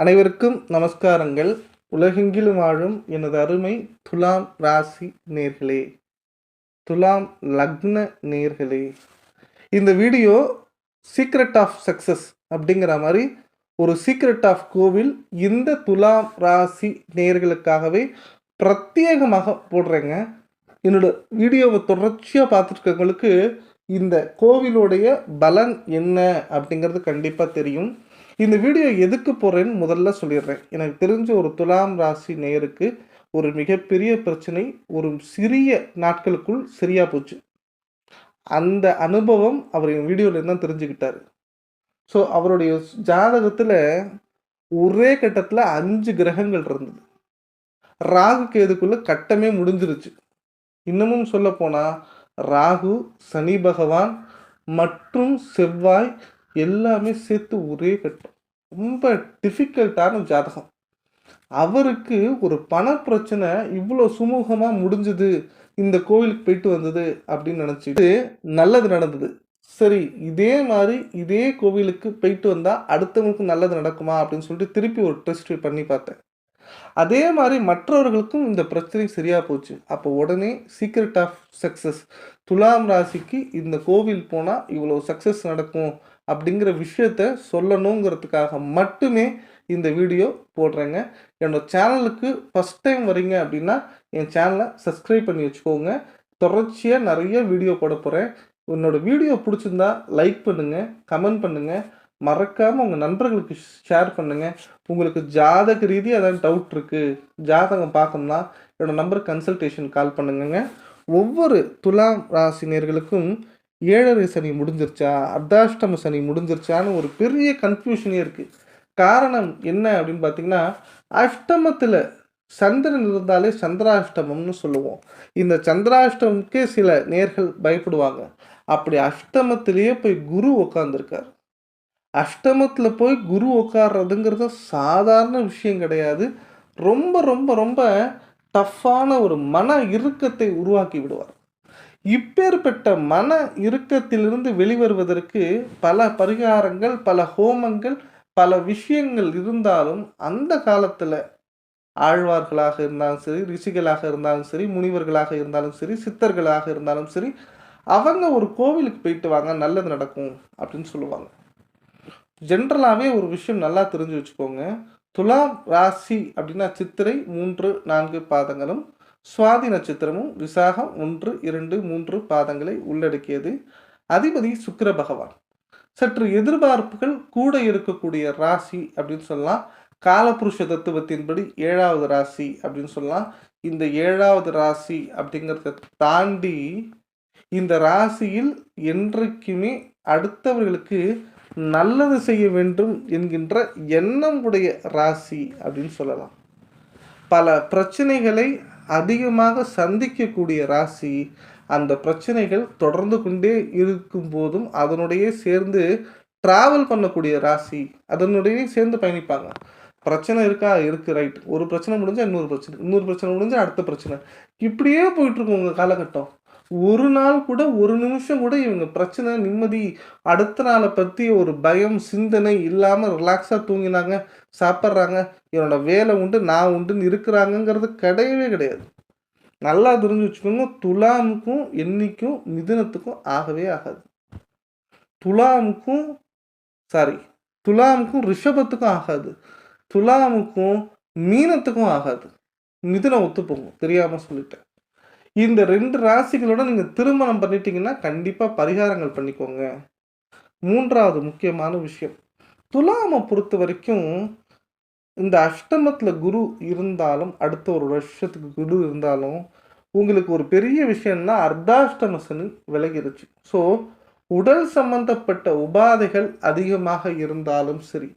அனைவருக்கும் நமஸ்காரங்கள். உலகெங்கிலும் வாழும் எனது அருமை துலாம் ராசி நேர்களே. துலாம் லக்ன நேர்களே. இந்த வீடியோ சீக்ரெட் ஆஃப் சக்ஸஸ் அப்படிங்கிற மாதிரி ஒரு சீக்ரெட் ஆஃப் கோவில் இந்த துலாம் ராசி நேர்களுக்காகவே பிரத்யேகமாக போடுறேங்க. என்னோட வீடியோவை தொடர்ச்சியாக பார்த்துருக்கவங்களுக்கு இந்த கோவிலுடைய பலன் என்ன அப்படிங்கிறது கண்டிப்பாக தெரியும். இந்த வீடியோ எதுக்கு போகிறேன்னு முதல்ல சொல்லிடுறேன். எனக்கு தெரிஞ்ச ஒரு துலாம் ராசி நேருக்கு ஒரு மிகப்பெரிய பிரச்சனை ஒரு சிறிய நாட்களுக்குள் சரியாக போச்சு. அந்த அனுபவம் அவர் என் வீடியோவில் தான் தெரிஞ்சுக்கிட்டார். ஸோ அவருடைய ஜாதகத்தில் ஒரே கட்டத்தில் அஞ்சு கிரகங்கள் இருந்தது. ராகு கேதுக்குள்ளே கட்டமே முடிஞ்சிருச்சு. இன்னமும் சொல்ல போனால் ராகு சனி பகவான் மற்றும் செவ்வாய் எல்லாமே சேர்த்து ஒரே கட்டம் ரொம்ப டிஃபிகல்ட்டான ஜாதகம். அவருக்கு ஒரு பண பிரச்சனை இவ்வளோ சுமூகமாக முடிஞ்சது இந்த கோவிலுக்கு போயிட்டு வந்தது அப்படின்னு நினச்சிட்டு நல்லது நடந்தது. சரி இதே மாதிரி இதே கோவிலுக்கு போயிட்டு வந்தால் அடுத்தவங்களுக்கு நல்லது நடக்குமா அப்படின்னு சொல்லிட்டு திருப்பி ஒரு டெஸ்ட் பண்ணி பார்த்தேன். அதே மாதிரி மற்றவர்களுக்கும் இந்த பிரச்சனை சரியாக போச்சு. அப்போ உடனே சீக்ரெட் ஆஃப் சக்ஸஸ் துலாம் ராசிக்கு இந்த கோவில் போனால் இவ்வளோ சக்ஸஸ் நடக்கும் அப்படிங்கிற விஷயத்த சொல்லணுங்கிறதுக்காக மட்டுமே இந்த வீடியோ போடுறேங்க. என்னோட சேனலுக்கு ஃபஸ்ட் டைம் வரீங்க அப்படின்னா என் சேனலை சப்ஸ்கிரைப் பண்ணி வச்சுக்கோங்க. தொடர்ச்சியாக நிறைய வீடியோ போட போகிறேன் என்னோடய வீடியோ பிடிச்சிருந்தா லைக் பண்ணுங்கள் கமெண்ட் பண்ணுங்கள் மறக்காமல் உங்கள் நண்பர்களுக்கு ஷேர் பண்ணுங்கள் உங்களுக்கு ஜாதக ரீதியாக ஏதாவது டவுட் இருக்குது ஜாதகம் பார்க்கணும்னா என்னோடய நம்பர் கன்சல்டேஷன் கால் பண்ணுங்கங்க. ஒவ்வொரு துலாம் ராசினியர்களுக்கும் ஏழரை சனி முடிஞ்சிருச்சா அர்த்தாஷ்டம சனி முடிஞ்சிருச்சான்னு ஒரு பெரிய கன்ஃபியூஷனே இருக்குது காரணம் என்ன அப்படின்னு பார்த்தீங்கன்னா அஷ்டமத்தில் சந்திரன் இருந்தாலே சந்திராஷ்டமம்னு சொல்லுவோம். இந்த சந்திராஷ்டமத்துக்கே சில நேர்கள் பயப்படுவாங்க. அப்படி அஷ்டமத்திலேயே போய் குரு உட்காந்துருக்கார் அஷ்டமத்தில் போய் குரு உட்கார்றதுங்கிறது சாதாரண விஷயம் கிடையாது. ரொம்ப ரொம்ப ரொம்ப டஃப்பான ஒரு மன இறுக்கத்தை உருவாக்கி விடுவார். இப்பேற்பட்ட மன இறுக்கத்திலிருந்து வெளிவருவதற்கு பல பரிகாரங்கள் பல ஹோமங்கள் பல விஷயங்கள் இருந்தாலும் அந்த காலத்தில் ஆழ்வார்களாக இருந்தாலும் சரி ரிஷிகளாக இருந்தாலும் சரி முனிவர்களாக இருந்தாலும் சரி சித்தர்களாக இருந்தாலும் சரி அவங்க ஒரு கோவிலுக்கு போயிட்டு வாங்க நல்லது நடக்கும் அப்படின்னு சொல்லுவாங்க. ஜென்ரலாகவே ஒரு விஷயம் நல்லா தெரிஞ்சு வச்சுக்கோங்க. துலாம் ராசி அப்படின்னா சித்திரை மூன்று நான்கு பாதங்களும் சுவாதி நட்சத்திரமும் விசாகம் ஒன்று இரண்டு மூன்று பாதங்களை உள்ளடக்கியது. அதிபதி சுக்கர பகவான். சற்று எதிர்பார்ப்புகள் கூட இருக்கக்கூடிய ராசி அப்படின்னு சொல்லலாம். காலபுருஷ தத்துவத்தின்படி ஏழாவது ராசி அப்படின்னு சொல்லலாம். இந்த ஏழாவது ராசி அப்படிங்கிறத தாண்டி இந்த ராசியில் என்றைக்குமே அடுத்தவர்களுக்கு நல்லது செய்ய வேண்டும் என்கின்ற எண்ணம் உடைய ராசி அப்படின்னு சொல்லலாம். பல பிரச்சனைகளை அதிகமாக சந்திக்கக்கூடிய ராசி அந்த பிரச்சனைகள் தொடர்ந்து கொண்டே இருக்கும் போதும் அதனுடைய சேர்ந்து டிராவல் பண்ணக்கூடிய ராசி அதனுடைய சேர்ந்து பயணிப்பாங்க. பிரச்சனை இருக்கா? இருக்குது ரைட் ஒரு பிரச்சனை முடிஞ்சால் இன்னொரு பிரச்சனை இன்னொரு பிரச்சனை முடிஞ்சால் அடுத்த பிரச்சனை. இப்படியே போயிட்டுருக்கும் உங்கள் காலகட்டம். ஒரு நாள் கூட ஒரு நிமிஷம் கூட இவங்க பிரச்சனை நிம்மதி அடுத்த நாளை பற்றி ஒரு பயம் சிந்தனை இல்லாமல் ரிலாக்ஸாக தூங்கினாங்க சாப்பிட்றாங்க. என்னோடய வேலை உண்டு நான் உண்டுன்னு இருக்கிறாங்கங்கிறது கிடையவே கிடையாது. நல்லா தெரிஞ்சு வச்சுக்கோங்க துலாமுக்கும் என்னைக்கும் மிதுனத்துக்கும் ஆகவே ஆகாது. துலாமுக்கும் சாரி துலாமுக்கும் ரிஷபத்துக்கும் ஆகாது. துலாமுக்கும் மீனத்துக்கும் ஆகாது. மிதுனம் ஒத்துப்போங்க தெரியாமல் சொல்லிட்டேன். இந்த ரெண்டு ராசிகளோட நீங்கள் திருமணம் பண்ணிட்டீங்கன்னா கண்டிப்பாக பரிகாரங்கள் பண்ணிக்கோங்க. மூன்றாவது முக்கியமான விஷயம். துலாமை பொறுத்த வரைக்கும் இந்த அஷ்டமத்தில் குரு இருந்தாலும் அடுத்த ஒரு வருஷத்துக்கு குரு இருந்தாலும் உங்களுக்கு ஒரு பெரிய விஷயம்னா அர்த்தாஷ்டம சனி விலகிருச்சு. ஸோ உடல் சம்பந்தப்பட்ட உபாதைகள் அதிகமாக இருந்தாலும் சரி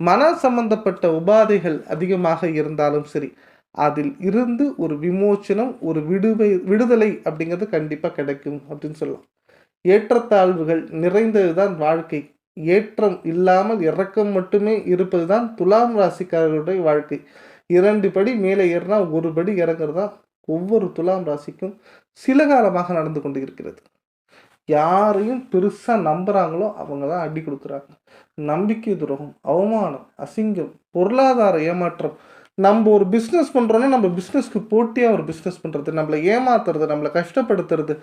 மன சம்பந்தப்பட்ட உபாதைகள் அதிகமாக இருந்தாலும் சரி அதில் இருந்து ஒரு விமோச்சனம் ஒரு விடுவை விடுதலை அப்படிங்கிறது கண்டிப்பாக கிடைக்கும் அப்படின்னு சொல்லலாம். ஏற்றத்தாழ்வுகள் நிறைந்தது தான் வாழ்க்கை. ஏற்றம் இல்லாமல் இறக்கம் மட்டுமே இருப்பது தான் துலாம் ராசிக்காரர்களுடைய வாழ்க்கை. இரண்டு படி மேலே ஏறினா ஒரு படி இறங்குறது தான் ஒவ்வொரு துலாம் ராசிக்கும் சில காலமாக நடந்து கொண்டு இருக்கிறது யாரையும் பெருசாக நம்புகிறாங்களோ அவங்க தான் அடி கொடுக்குறாங்க. நம்பிக்கை துரோகம் அவமானம் அசிங்கம் பொருளாதார ஏமாற்றம் நம்ம ஒரு பிஸ்னஸ் பண்ணுறோன்னா நம்ம பிஸ்னஸ்க்கு போட்டியாக ஒரு பிஸ்னஸ் பண்ணுறது நம்மளை ஏமாத்துறது நம்மளை கஷ்டப்படுத்துறது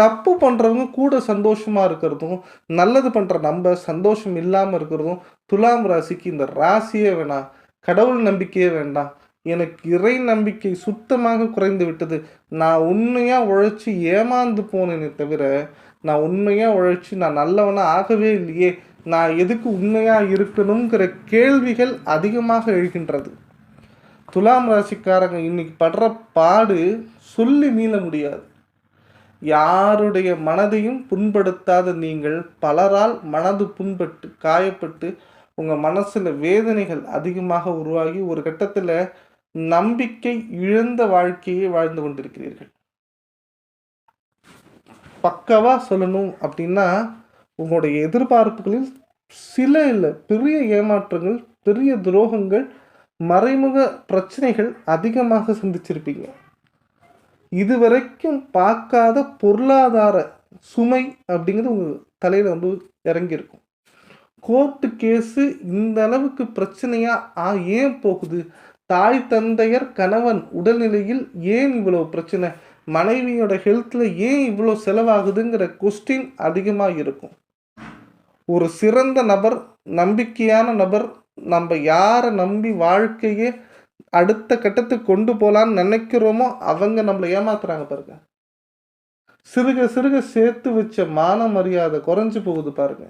தப்பு பண்ணுறவங்க கூட சந்தோஷமாக இருக்கிறதும் நல்லது பண்ணுற நம்ம சந்தோஷம் இல்லாமல் இருக்கிறதும் துலாம் ராசிக்கு இந்த ராசியே வேணாம் கடவுள் நம்பிக்கையே வேண்டாம். எனக்கு இறை நம்பிக்கை சுத்தமாக குறைந்து விட்டது. நான் உண்மையாக உழைச்சி ஏமாந்து போனேனே தவிர நான் உண்மையாக உழைச்சி நான் நல்லவனாக ஆகவே இல்லையே. நான் எதுக்கு உண்மையாக இருக்கணுங்கிற கேள்விகள் அதிகமாக எழுகின்றது. துலாம் ராசிக்காரங்க இன்னைக்கு படுற பாடு சொல்லி மீள முடியாது. யாருடைய மனதையும் புண்படுத்தாத நீங்கள் பலரால் மனது புண்பட்டு காயப்பட்டு உங்கள் மனசில் வேதனைகள் அதிகமாக உருவாகி ஒரு கட்டத்தில் நம்பிக்கை இழந்த வாழ்க்கையை வாழ்ந்து கொண்டிருக்கிறீர்கள். பக்கவாக சொல்லணும் அப்படின்னா உங்களுடைய எதிர்பார்ப்புகளில் சில இல்லை பெரிய ஏமாற்றங்கள் பெரிய துரோகங்கள் மறைமுக பிரச்சனைகள் அதிகமாக சந்திச்சிருப்பீங்க. இதுவரைக்கும் பார்க்காத பொருளாதார சுமை அப்படிங்கிறது உங்கள் தலையில் வந்து இறங்கியிருக்கும். கோர்ட்டு கேஸு இந்த அளவுக்கு பிரச்சனையாக ஏன் போகுது? தாய் தந்தையர் கணவன் உடல்நிலையில் ஏன் இவ்வளோ பிரச்சனை? மனைவியோட ஹெல்த்தில் ஏன் இவ்வளோ செலவாகுதுங்கிற கொஸ்டின் அதிகமாக இருக்கும் ஒரு சிறந்த நபர் நம்பிக்கையான நபர் நம்ம யாரை நம்பி வாழ்க்கையே அடுத்த கட்டத்துக்கு கொண்டு போகலான்னு நினைக்கிறோமோ அவங்க நம்மளை ஏமாத்துறாங்க பாருங்க. சிறுக சிறுக சேர்த்து வச்ச மான மரியாதை குறைஞ்சு போகுது பாருங்க.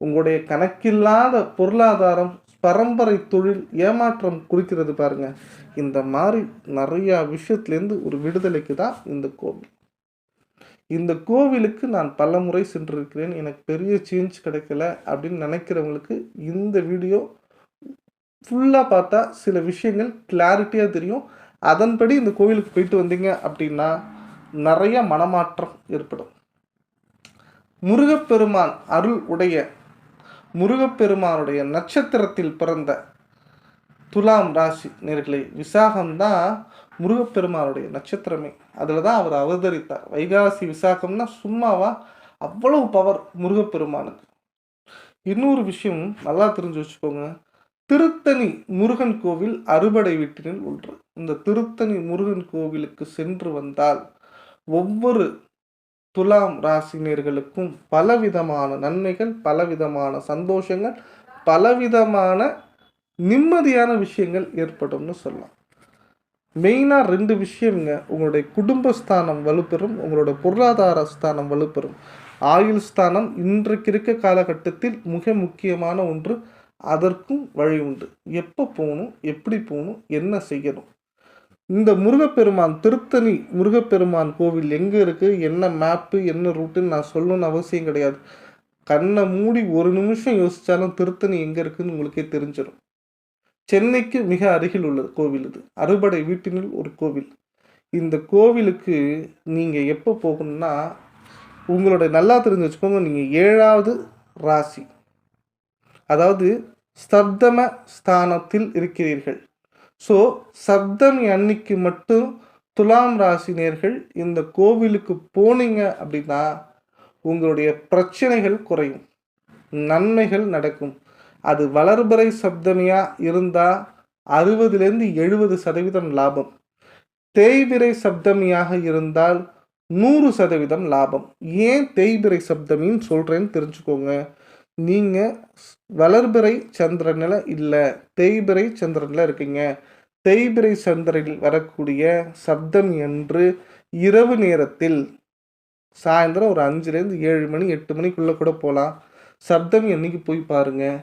உங்களுடைய கணக்கில்லாத பொருளாதாரம் பரம்பரை தொழில் ஏமாற்றம் குறிக்கிறது பாருங்க. இந்த மாதிரி நிறையா விஷயத்துலேருந்து ஒரு விடுதலைக்கு தான் இந்த கோவில். இந்த கோவிலுக்கு நான் பல முறை சென்றிருக்கிறேன். எனக்கு பெரிய சேஞ்ச் கிடைக்கல அப்படின்னு நினைக்கிறவங்களுக்கு இந்த வீடியோ ஃபுல்லாக பார்த்தா சில விஷயங்கள் கிளாரிட்டியாக தெரியும். அதன்படி இந்த கோவிலுக்கு போயிட்டு வந்தீங்க அப்படின்னா நிறைய மனமாற்றம் ஏற்படும். முருகப்பெருமான் அருள் உடைய முருகப்பெருமானுடைய நட்சத்திரத்தில் பிறந்த துலாம் ராசி நேர்களை விசாகம்தான் முருகப்பெருமானுடைய நட்சத்திரமே. அதில் தான் அவர் அவதரித்தார். வைகாசி விசாகம்னா சும்மாவா? அவ்வளவு பவர் முருகப்பெருமானுக்கு. இன்னொரு விஷயம் நல்லா தெரிஞ்சு வச்சுக்கோங்க. திருத்தணி முருகன் கோவில் அறுபடை வீட்டினில் ஒன்று. இந்த திருத்தணி முருகன் கோவிலுக்கு சென்று வந்தால் ஒவ்வொரு துலாம் ராசினியர்களுக்கும் பலவிதமான நன்மைகள் பலவிதமான சந்தோஷங்கள் பலவிதமான நிம்மதியான விஷயங்கள் ஏற்படும்னு சொல்லலாம். மெயினாக ரெண்டு விஷயம்ங்க. உங்களுடைய குடும்பஸ்தானம் வலுப்பெறும் உங்களோட பொருளாதார ஸ்தானம் வலுப்பெறும். ஆயுள் ஸ்தானம் இன்றைக்கு இருக்க காலகட்டத்தில் மிக முக்கியமான ஒன்று அதற்கும் வழி உண்டு. எப்போ போகணும் எப்படி போகணும் என்ன செய்யணும்? இந்த முருகப்பெருமான் திருத்தணி முருகப்பெருமான் கோவில் எங்கே இருக்குது என்ன மேப்பு என்ன ரூட்டுன்னு நான் சொல்லணும்னு அவசியம் கிடையாது. கண்ணை மூடி ஒரு நிமிஷம் யோசித்தாலும் திருத்தணி எங்கே இருக்குதுன்னு உங்களுக்கே தெரிஞ்சிடும். சென்னைக்கு மிக அருகில் உள்ள கோவில் இது. அறுபடை வீட்டினில் ஒரு கோவில். இந்த கோவிலுக்கு நீங்கள் எப்போ போகணும்னா உங்களோட நல்லா தெரிஞ்சு வச்சுக்கோங்க நீங்கள் ஏழாவது ராசி. அதாவது ஸ்தப்தம ஸ்தானத்தில் இருக்கிறீர்கள். ஸோ சப்தமி அன்னைக்கு மட்டும் துலாம் ராசினியர்கள் இந்த கோவிலுக்கு போனீங்க அப்படின்னா உங்களுடைய பிரச்சனைகள் குறையும். நன்மைகள் நடக்கும். அது வளர்பறை சப்தமியாக இருந்தால் அறுபதுலேருந்து எழுபது சதவீதம் லாபம். தேய்பிரை சப்தமியாக இருந்தால் நூறு சதவீதம் லாபம். ஏன் தேய்பிரை சப்தமின்னு சொல்கிறேன்னு தெரிஞ்சுக்கோங்க. நீங்கள் வளர்பிறை சந்திரனில் இல்லை தேய்பிரை சந்திரனில் இருக்கீங்க. தேய்பிரை சந்திரனில் வரக்கூடிய சப்தம் என்று இரவு நேரத்தில் சாயந்தரம் ஒரு அஞ்சுலேருந்து ஏழு மணி எட்டு மணிக்குள்ளே கூட போகலாம் சப்தமி அன்னைக்கு போய் பாருங்கள்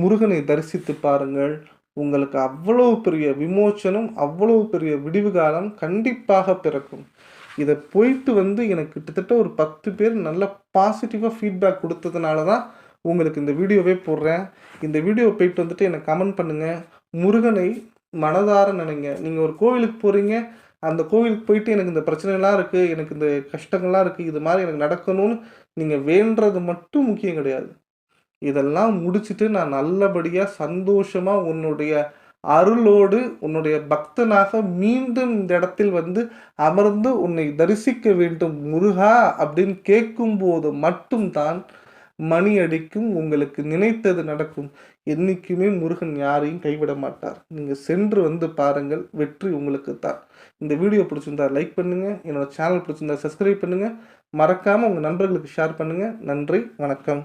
முருகனை தரிசித்து பாருங்கள். உங்களுக்கு அவ்வளவு பெரிய விமோச்சனம் அவ்வளவு பெரிய விடிவு காலம் கண்டிப்பாக பிறக்கும். இதை போயிட்டு வந்து எனக்கு கிட்டத்தட்ட ஒரு பத்து பேர் நல்ல பாசிட்டிவாக ஃபீட்பேக் கொடுத்ததுனால தான் உங்களுக்கு இந்த வீடியோவே போடுறேன். இந்த வீடியோ போயிட்டு வந்துட்டு எனக்கு கமெண்ட் பண்ணுங்கள் முருகனை மனதார நினைங்க. நீங்கள் ஒரு கோவிலுக்கு போகிறீங்க அந்த கோவிலுக்கு போயிட்டு எனக்கு இந்த பிரச்சனைலாம் இருக்குது எனக்கு இந்த கஷ்டங்கள்லாம் இருக்குது இது மாதிரி எனக்கு நடக்கணும்னு நீங்கள் வேண்டது மட்டும் முக்கியம் கிடையாது. இதெல்லாம் முடிச்சுட்டு நான் நல்லபடியாக சந்தோஷமாக உன்னுடைய அருளோடு உன்னுடைய பக்தனாக மீண்டும் இந்த இடத்தில் வந்து அமர்ந்து உன்னை தரிசிக்க வேண்டும். முருகா அப்படின்னு கேட்கும்போது மட்டும்தான் மணி அடிக்கும் உங்களுக்கு நினைத்தது நடக்கும். என்றைக்குமே முருகன் யாரையும் கைவிட மாட்டார். நீங்கள் சென்று வந்து பாருங்கள் வெற்றி உங்களுக்கு தான். இந்த வீடியோ பிடிச்சிருந்தா லைக் பண்ணுங்கள் என்னோடய சேனல் பிடிச்சிருந்தா சப்ஸ்கிரைப் பண்ணுங்கள் மறக்காமல் உங்கள் நண்பர்களுக்கு ஷேர் பண்ணுங்கள் நன்றி வணக்கம்.